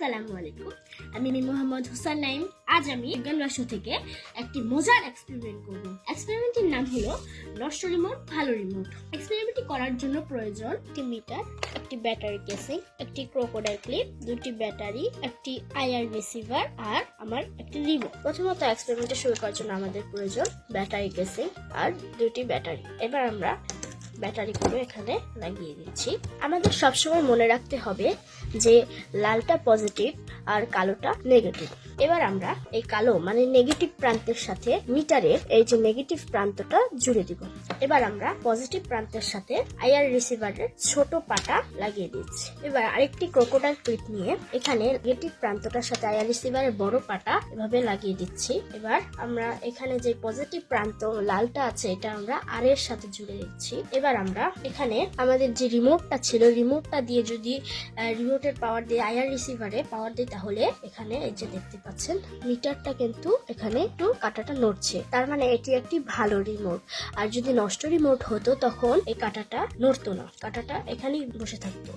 আসসালামু আলাইকুম। আমি মোহাম্মদ হুসান নাইম। আজ আমি বিজ্ঞান রাষ্ট্র থেকে একটি মজার এক্সপেরিমেন্ট করব। এক্সপেরিমেন্টের নাম হলো নষ্ট রিমোট ভালো রিমোট এক্সপেরিমেন্টটি করার জন্য প্রয়োজন একটি মিটার একটি ব্যাটারি কেসিং একটি ক্রোকোডাইল ক্লিপ দুটি ব্যাটারি একটি আইআর রিসিভার আর আমার একটি রিমোট প্রথমত এক্সপেরিমেন্টটা শুরু করার জন্য আমাদের প্রয়োজন ব্যাটারি কেসিং আর দুটি ব্যাটারি এবার আমরা ব্যাটারিগুলো এখানে লাগিয়ে দিচ্ছি। আমাদের সবসময় মনে রাখতে হবে যে লালটা পজিটিভ আর কালোটা নেগেটিভ এবার আমরা এই কালো মানে নেগেটিভ প্রান্তের সাথে মিটারের এই যে নেগেটিভ প্রান্তটা জুড়ে দিব। এবার আমরা পজিটিভ প্রান্তের সাথে আইআর রিসিভারের ছোট পাটা লাগিয়ে দিচ্ছি। এবার আরেকটি ক্রোকোডাইল ক্লিপ নিয়ে এখানে নেগেটিভ প্রান্তটার সাথে আইআর রিসিভারের বড় পাটা এভাবে লাগিয়ে দিচ্ছি। এবার আমরা এখানে যে পজিটিভ প্রান্ত লালটা আছে, এটা আমরা আর এর সাথে জুড়ে দিচ্ছি। এবার আমরা এখানে আমাদের যে রিমোটটা ছিল রিমোটটা দিয়ে যদি রিমোটের পাওয়ার দিয়ে আইআর রিসিভারে পাওয়ার দিই, তাহলে এখানে এই যে দেখতে পাচ্ছেন মিটারটা কিন্তু এখানে একটু কাটাটা নড়ছে। তার মানে এটি একটি ভালো রিমোট আর যদি নষ্ট রিমোট হতো তখন এই কাটাটা নড়তো না। কাটাটা এখানেই বসে থাকতো।